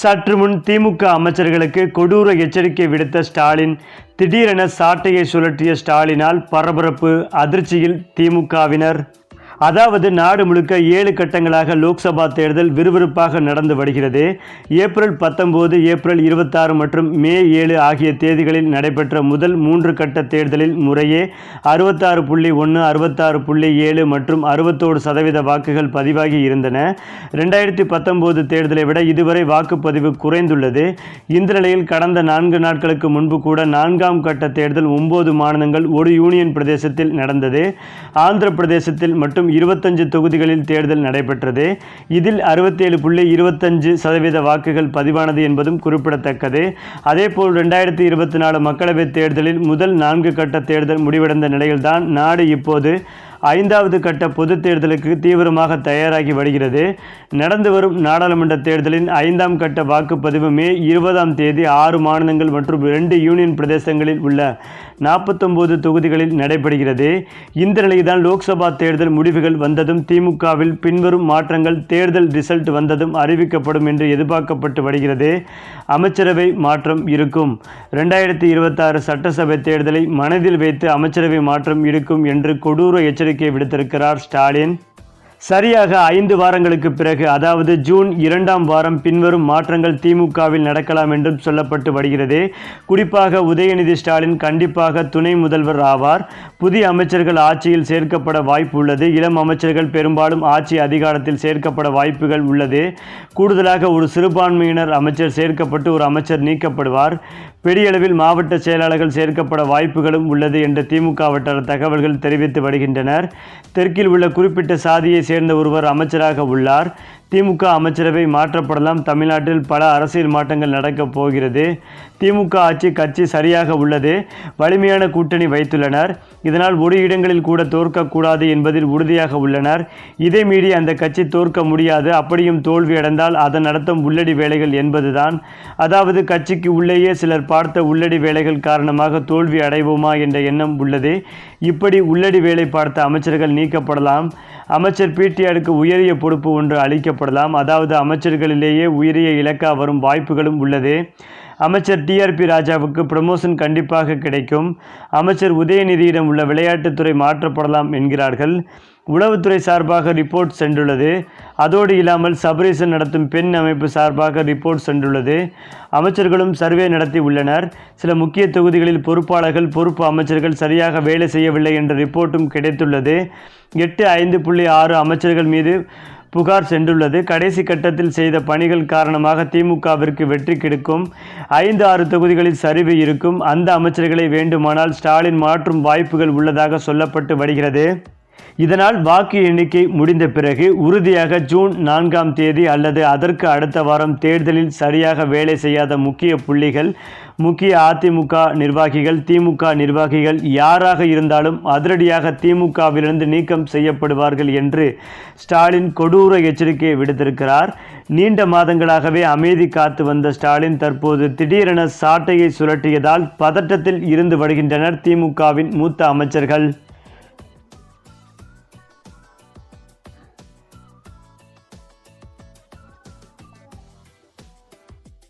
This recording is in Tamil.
சற்று முன் திமுக அமைச்சர்களுக்கு கொடூர எச்சரிக்கை விடுத்த ஸ்டாலின் திடீரென சாட்டையை சுழற்றிய ஸ்டாலினால் பரபரப்பு அதிர்ச்சியில் திமுகவினர். அதாவது நாடு முழுக்க ஏழு கட்டங்களாக லோக்சபா தேர்தல் விறுவிறுப்பாக நடந்து வருகிறது. ஏப்ரல் பத்தொன்பது ஏப்ரல் இருபத்தாறு மற்றும் மே ஏழு ஆகிய தேதிகளில் நடைபெற்ற முதல் மூன்று கட்ட தேர்தலில் முறையே அறுபத்தாறு புள்ளி ஒன்று அறுபத்தாறு புள்ளி ஏழு மற்றும் அறுபத்தோடு சதவீத வாக்குகள் பதிவாகி இருந்தன. ரெண்டாயிரத்தி பத்தொம்போது தேர்தலை விட இதுவரை வாக்குப்பதிவு குறைந்துள்ளது. இந்த நிலையில் கடந்த நான்கு நாட்களுக்கு முன்பு கூட நான்காம் கட்ட தேர்தல் ஒன்பது மாநிலங்கள் ஒரு யூனியன் பிரதேசத்தில் நடந்தது. ஆந்திர பிரதேசத்தில் மட்டும் இருபத்தஞ்சு தொகுதிகளில் தேர்தல் நடைபெற்றது. இதில் அறுபத்தேழு புள்ளி இருபத்தஞ்சு சதவீத வாக்குகள் பதிவானது என்பதும் குறிப்பிடத்தக்கது. அதேபோல் ரெண்டாயிரத்தி இருபத்தி நாலு மக்களவைத் தேர்தலில் முதல் நான்கு கட்ட தேர்தல் முடிவடைந்த நிலையில்தான் நாடு இப்போது ஐந்தாவது கட்ட பொது தேர்தலுக்கு தீவிரமாக தயாராகி வருகிறது. நடந்து வரும் நாடாளுமன்ற தேர்தலின் ஐந்தாம் கட்ட வாக்குப்பதிவு மே இருபதாம் தேதி ஆறு மாநிலங்கள் மற்றும் இரண்டு யூனியன் பிரதேசங்களில் உள்ள நாற்பத்தொம்போது தொகுதிகளில் நடைபெறுகிறது. இந்த நிலையில்தான் லோக்சபா தேர்தல் முடிவுகள் வந்ததும் திமுகவில் பின்வரும் மாற்றங்கள் தேர்தல் ரிசல்ட் வந்ததும் அறிவிக்கப்படும் என்று எதிர்பார்க்கப்பட்டு வருகிறது. அமைச்சரவை மாற்றம் இருக்கும். ரெண்டாயிரத்தி இருபத்தாறு சட்டசபை தேர்தலை மனதில் வைத்து அமைச்சரவை மாற்றம் இருக்கும் என்று கொடூர எச்சரிக்கை விடுத்திருக்கிறார் ஸ்டாலின். சரியாக ஐந்து வாரங்களுக்கு பிறகு அதாவது ஜூன் இரண்டாம் வாரம் பின்வரும் மாற்றங்கள் திமுகவில் நடக்கலாம் என்றும் சொல்லப்பட்டு வருகிறது. குறிப்பாக உதயநிதி ஸ்டாலின் கண்டிப்பாக துணை முதல்வர் ஆவார். புதிய அமைச்சர்கள் ஆட்சியில் சேர்க்கப்பட வாய்ப்பு உள்ளது. இளம் அமைச்சர்கள் பெரும்பாலும் ஆட்சி அதிகாரத்தில் சேர்க்கப்பட வாய்ப்புகள் உள்ளது. கூடுதலாக ஒரு சிறுபான்மையினர் அமைச்சர் சேர்க்கப்பட்டு ஒரு அமைச்சர் நீக்கப்படுவார். பெரிய அளவில் மாவட்ட செயலாளர்கள் சேர்க்கப்பட வாய்ப்புகளும் உள்ளது என்ற திமுக வட்டார தகவல்கள் தெரிவித்து வருகின்றனர். தெற்கில் உள்ள குறிப்பிட்ட சாதியை சேர்ந்த ஒருவர் அமைச்சராக உள்ளார். திமுக அமைச்சரவை மாற்றப்படலாம். தமிழ்நாட்டில் பல அரசியல் மாற்றங்கள் நடக்கப் போகிறது. திமுக ஆட்சி கட்சி சரியாக உள்ளது. வலிமையான கூட்டணி வைத்துள்ளனர். இதனால் ஒரு இடங்களில் கூட தோற்கக்கூடாது என்பதில் உறுதியாக உள்ளனர். இதை மீறி அந்த கட்சி தோற்க முடியாது. அப்படியும் தோல்வி அடைந்தால் அதன் நடத்தும் உள்ளடி வேலைகள் என்பதுதான். அதாவது கட்சிக்கு உள்ளேயே சிலர் பார்த்த உள்ளடி வேலைகள் காரணமாக தோல்வி அடைவோமா என்ற எண்ணம் உள்ளது. இப்படி உள்ளடி வேலை பார்த்த அமைச்சர்கள் நீக்கப்படலாம். அமைச்சர் பிடிஆருக்கு உயரிய பொறுப்பு ஒன்று ஏற்படலாம் அதாவது அமைச்சர்களிலேயே உயரிய இலக்கா வரும் வாய்ப்புகளும் உள்ளது. அமைச்சர் டிஆர்பி ராஜாவுக்கு ப்ரமோஷன் கண்டிப்பாக கிடைக்கும். அமைச்சர் உதயநிதியிடம் உள்ள விளையாட்டுத்துறை மாற்றப்படலாம் என்கிறார்கள். உளவுத்துறை சார்பாக ரிப்போர்ட் சென்றுள்ளது. அதோடு இல்லாமல் சபரீசன் நடத்தும் பெண் அமைப்பு சார்பாக ரிப்போர்ட் சென்றுள்ளது. அமைச்சர்களும் சர்வே நடத்தி உள்ளனர். சில முக்கிய தொகுதிகளில் பொறுப்பாளர்கள் பொறுப்பு அமைச்சர்கள் சரியாக வேலை செய்யவில்லை என்ற ரிப்போர்ட்டும் கிடைத்துள்ளது. எட்டு ஐந்து புள்ளி ஆறு அமைச்சர்கள் மீது புகார் சென்றுள்ளது. கடைசி கட்டத்தில் செய்த பணிகள் காரணமாக திமுகவிற்கு வெற்றி கிடைக்கும். ஐந்து ஆறு தொகுதிகளில் சரிவு இருக்கும். அந்த அமைச்சர்களை வேண்டுமானால் ஸ்டாலின் மாற்றும் வாய்ப்புகள் உள்ளதாக சொல்லப்பட்டு வருகிறது. இதனால் வாக்கு எண்ணிக்கை முடிந்த பிறகு உறுதியாக ஜூன் நான்காம் தேதி அல்லது அதற்கு அடுத்த வாரம் தேர்தலில் சரியாக வேலை செய்யாத முக்கிய புள்ளிகள் முக்கிய அதிமுக நிர்வாகிகள் திமுக நிர்வாகிகள் யாராக இருந்தாலும் அதிரடியாக திமுகவிலிருந்து நீக்கம் செய்யப்படுவார்கள் என்று ஸ்டாலின் கொடூர எச்சரிக்கையை விடுத்திருக்கிறார். நீண்ட மாதங்களாகவே அமைதி காத்து வந்த ஸ்டாலின் தற்போது திடீரென சாட்டையை சுழற்றியதால் பதட்டத்தில் இருந்து வருகின்றனர் திமுகவின் மூத்த அமைச்சர்கள்.